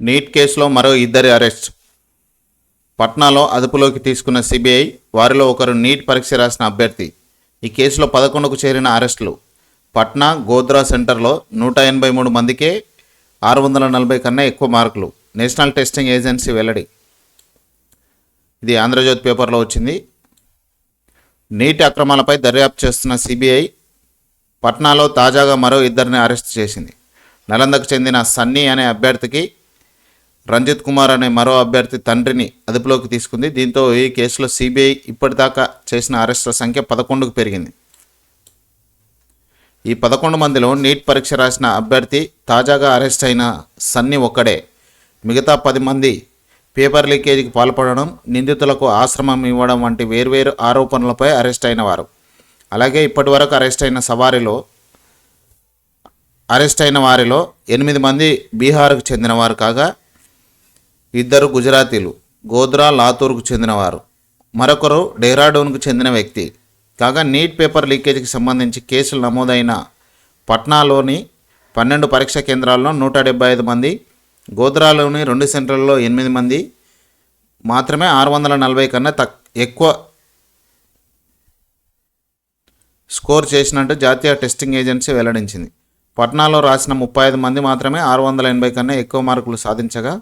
Neat కేసులో మరో ఇద్దరి అరెస్ట్. పట్నాలో అదుపులోకి తీసుకున్న సిబిఐ వారిలో ఒకరు నీట్ పరీక్ష రాసిన అభ్యర్థి. ఈ కేసులో పదకొండుకు చేరిన అరెస్టులు. పట్నా గోద్రా సెంటర్లో నూట ఎనభై మూడు మందికే ఆరు వందల నలభై కన్నా ఎక్కువ మార్కులు. నేషనల్ టెస్టింగ్ ఏజెన్సీ వెల్లడి. ఇది ఆంధ్రజ్యోతి పేపర్లో వచ్చింది. నీటి అక్రమాలపై దర్యాప్తు చేస్తున్న సిబిఐ పట్నాలో తాజాగా మరో ఇద్దరిని అరెస్ట్ చేసింది. నలందకు చెందిన సన్నీ అనే అభ్యర్థికి రంజిత్ కుమార్ అనే మరో అభ్యర్థి తండ్రిని అదుపులోకి తీసుకుంది. దీంతో ఈ కేసులో సిబిఐ ఇప్పటిదాకా చేసిన అరెస్టుల సంఖ్య పదకొండుకు పెరిగింది. ఈ పదకొండు మందిలో నీట్ పరీక్ష రాసిన అభ్యర్థి తాజాగా అరెస్ట్ అయిన సన్ని ఒక్కడే. మిగతా పది మంది పేపర్ లీకేజీకి పాల్పడడం నిందితులకు ఆశ్రమం ఇవ్వడం వంటి వేర్వేరు ఆరోపణలపై అరెస్ట్ అయిన వారు అలాగే ఇప్పటివరకు అరెస్ట్ అయిన సవారిలో అరెస్ట్ అయిన వారిలో ఎనిమిది మంది బీహార్కు చెందినవారు కాగా ఇద్దరు గుజరాతీలు గోద్రా లాతూర్కు చెందినవారు. మరొకరు డెహ్రాడూన్కు చెందిన వ్యక్తి. కాగా నీట్ పేపర్ లీకేజీకి సంబంధించి కేసులు నమోదైన పట్నాలోని పన్నెండు పరీక్ష కేంద్రాల్లో నూట డెబ్బై ఐదు మంది గోద్రాలోని రెండు సెంటర్లలో ఎనిమిది మంది మాత్రమే ఆరు వందల నలభై కన్నా తక్ ఎక్కువ స్కోర్ చేసినట్టు జాతీయ టెస్టింగ్ ఏజెన్సీ వెల్లడించింది. పట్నాలో రాసిన ముప్పై ఐదు మంది మాత్రమే ఆరు వందల ఎనభై కన్నా ఎక్కువ మార్కులు సాధించగా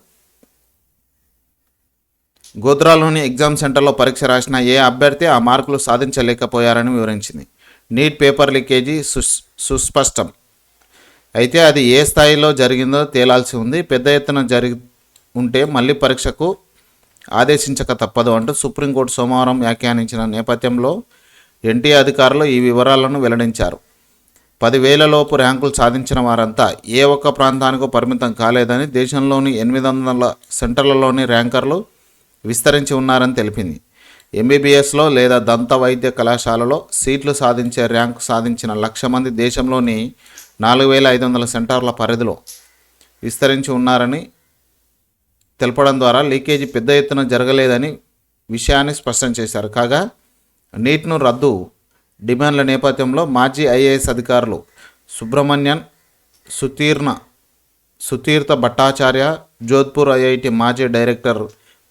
గోద్రాలోని ఎగ్జామ్ సెంటర్లో పరీక్ష రాసిన ఏ అభ్యర్థి ఆ మార్కులు సాధించలేకపోయారని వివరించింది. నీట్ పేపర్ లీకేజీ సుస్ సుస్పష్టం. అయితే అది ఏ స్థాయిలో జరిగిందో తేలాల్సి ఉంది. పెద్ద ఎత్తున జరిగి ఉంటే మళ్ళీ పరీక్షకు ఆదేశించక తప్పదు అంటూ సుప్రీంకోర్టు సోమవారం వ్యాఖ్యానించిన నేపథ్యంలో ఎన్టీఏ అధికారులు ఈ వివరాలను వెల్లడించారు. పదివేలలోపు ర్యాంకులు సాధించిన వారంతా ఏ ఒక్క ప్రాంతానికి పరిమితం కాలేదని దేశంలోని ఎనిమిది వందల సెంటర్లలోని ర్యాంకర్లు విస్తరించి ఉన్నారని తెలిపింది. ఎంబీబీఎస్లో లేదా దంత వైద్య కళాశాలలో సీట్లు సాధించే ర్యాంకు సాధించిన లక్ష మంది దేశంలోని నాలుగు వేల ఐదు వందల సెంటర్ల పరిధిలో విస్తరించి ఉన్నారని తెలపడం ద్వారా లీకేజీ పెద్ద ఎత్తున జరగలేదని విషయాన్ని స్పష్టం చేశారు. కాగా నీట్ను రద్దు డిమాండ్ల నేపథ్యంలో మాజీ ఐఏఎస్ అధికారులు సుబ్రహ్మణ్యన్ సుతీర్ణ సుతీర్థ భట్టాచార్య జోధ్పూర్ ఐఐటి మాజీ డైరెక్టర్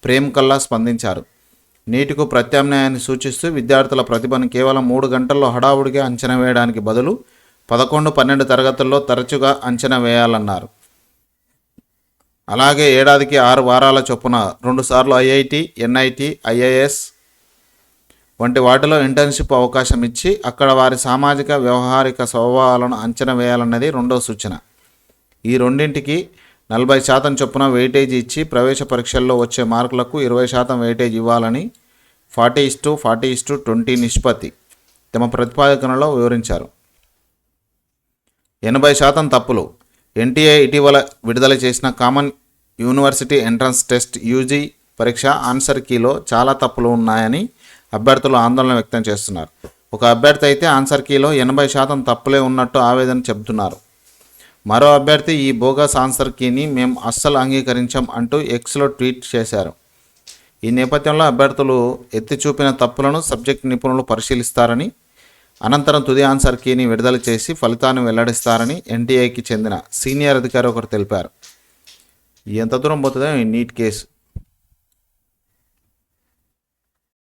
ప్రేమ్ కల్లా స్పందించారు. నీటికు ప్రత్యామ్నాయాన్ని సూచిస్తూ విద్యార్థుల ప్రతిభను కేవలం మూడు గంటల్లో హడావుడిగా అంచనా వేయడానికి బదులు పదకొండు పన్నెండు తరగతుల్లో తరచుగా అంచనా వేయాలన్నారు. అలాగే ఏడాదికి ఆరు వారాల చొప్పున రెండుసార్లు ఐఐటి ఎన్ఐటి ఐఏఎస్ వంటి వాటిలో ఇంటర్న్షిప్ అవకాశం ఇచ్చి అక్కడ వారి సామాజిక వ్యవహారిక స్వభావాలను అంచనా వేయాలన్నది రెండో సూచన. ఈ రెండింటికి నలభై శాతం చొప్పున వెయిటేజ్ ఇచ్చి ప్రవేశ పరీక్షల్లో వచ్చే మార్కులకు ఇరవై శాతం వెయిటేజ్ ఇవ్వాలని forty is to forty is to twenty నిష్పత్తి తమ ప్రతిపాదనలో వివరించారు. ఎనభై శాతం తప్పులు. ఎన్టీఏ ఇటీవల విడుదల చేసిన common university entrance test UG పరీక్ష ఆన్సర్ కీలో చాలా తప్పులు ఉన్నాయని అభ్యర్థులు ఆందోళన వ్యక్తం చేస్తున్నారు. ఒక అభ్యర్థి అయితే ఆన్సర్ కీలో ఎనభై శాతం తప్పులే ఉన్నట్టు ఆవేదన చెబుతున్నారు. మరో అభ్యర్థి ఈ బోగస్ ఆన్సర్ కీని మేము అస్సలు అంగీకరించాం అంటూ ఎక్స్లో ట్వీట్ చేశారు. ఈ నేపథ్యంలో అభ్యర్థులు ఎత్తి చూపిన తప్పులను సబ్జెక్ట్ నిపుణులు పరిశీలిస్తారని అనంతరం తుది ఆన్సర్ కీని విడుదల చేసి ఫలితాన్ని వెల్లడిస్తారని ఎన్టీఏకి చెందిన సీనియర్ అధికారి ఒకరు తెలిపారు. ఎంత దూరం పోతుందో ఈ నీట్ కేసు.